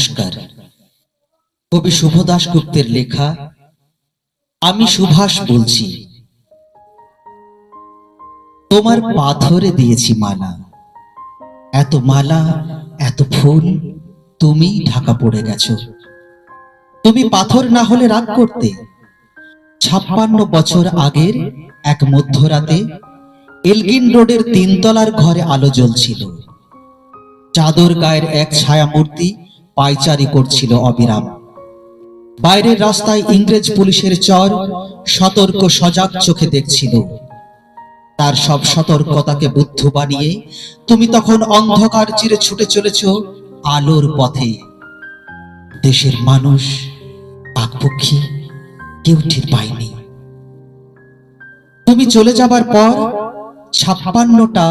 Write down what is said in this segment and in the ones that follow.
নমস্কার। কবি শুভদাস গুপ্তের লেখা, আমি সুভাষ বলছি। তোমার পাথরে দিয়েছি মালা। এত মালা, এত ফুল তুমি ঢাকা পড়ে গেছো। তুমি পাথর না হলে রাগ করতে। ছাপ্পান্ন বছর আগের এক মধ্যরাতে এলগিন রোডের তিনতলার ঘরে আলো জ্বলছিল। চাদর গায়ের এক ছায়ামূর্তি পাইচারি করছিল অবিরাম। বাইরের রাস্তায় ইংরেজ পুলিশের চর সতর্ক সজাগ চোখে দেখছিল। তার সব সতর্কতাকে বুদ্ধ বানিয়ে তুমি তখন অন্ধকার চিরে ছুটে চলেছ আলোর পথে। দেশের মানুষ পাকপক্ষী কেউ ঠিক পায়নি। তুমি চলে যাবার পর ছাপ্পান্নটা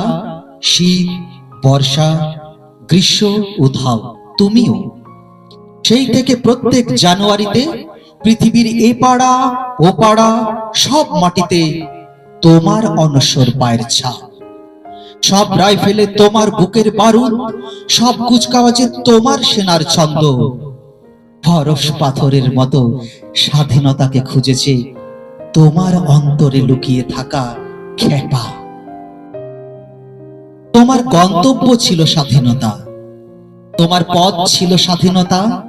শীত, বর্ষা, গ্রীষ্ম, উধাও, তুমিও সেই থেকে প্রত্যেক জানুয়ারিতে পৃথিবীর এ পাড়া, ও পাড়া, সব মাটিতে তোমার অনশ্বর পায়ের ছাপ। সব রাইফেলে তোমার বুকের বারুদ, সব কুচকাওয়াজে তোমার সেনার ছন্দ। ফরস পাথরের মতো স্বাধীনতাকে খুঁজেছে তোমার অন্তরে লুকিয়ে থাকা খেপা। তোমার গন্তব্য ছিল স্বাধীনতা। তোমার পথ ছিল স্বাধীনতা।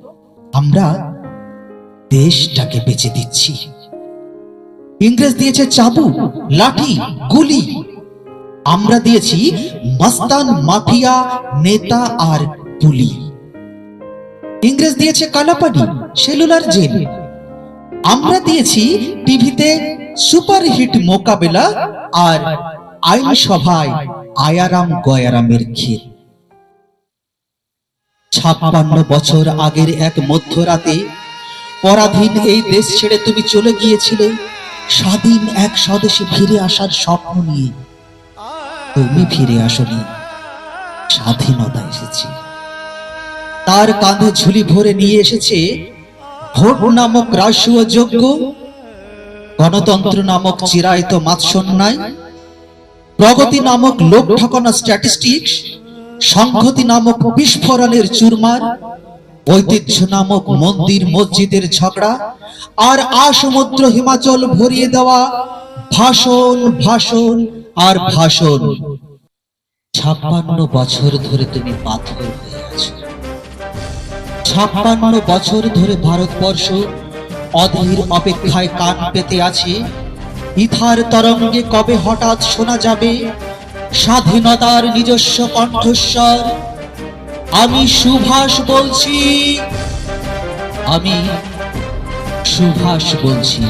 আমরা দেশটাকে বেঁচে দিচ্ছি। ইংরেজ দিয়েছে চাবুক লাঠি, গুলি। আমরা দিয়েছি মস্তান মাফিয়া, নেতা আর পুলি। ইংরেজ দিয়েছে কালাপানি, সেলুলার জেল। আমরা দিয়েছি টিভিতে সুপারহিট মোকাবেলা আর আইনসভায় আয়ারাম গয়ারামের ক্ষেত ছাপ্পান্ন বছর আগের এক মধ্যরাতে, পরাধীন এই দেশ ছেড়ে তুমি চলে গিয়েছিলে, স্বাধীন এক স্বদেশে ফিরে আসার স্বপ্ন নিয়ে। তুমি ফিরে আসনি স্বাধীনতা এসেছে। তার কাঁধে ঝুলি ভরে নিয়ে এসেছে ভোট নামক রাষ্ট্রীয় যোগ্য গণতন্ত্র নামক চিরায়ত মাৎসন্যায়, প্রগতি নামক লোক ঠকানো স্ট্যাটিস্টিক্স সংহতি নামক বিস্ফোরণের চুরমার, ঐতিহ্য নামক মন্দির মসজিদের ঝগড়া, আর আসমুদ্র হিমাচল ভরিয়ে দেওয়া ভাষণ ভাষণ আর ভাষণ। ছাপ্পান্ন বছর ধরে তুমি পাথর হয়ে আছো। ছাপ্পান্ন বছর ধরে ভারতবর্ষ অধীর অপেক্ষায় কান পেতে আছে। ইথার তরঙ্গে কবে হঠাৎ শোনা যাবে? স্বাধীনতার নিজস্ব কণ্ঠস্বর। আমি সুভাষ বলছি। আমি সুভাষ বলছি।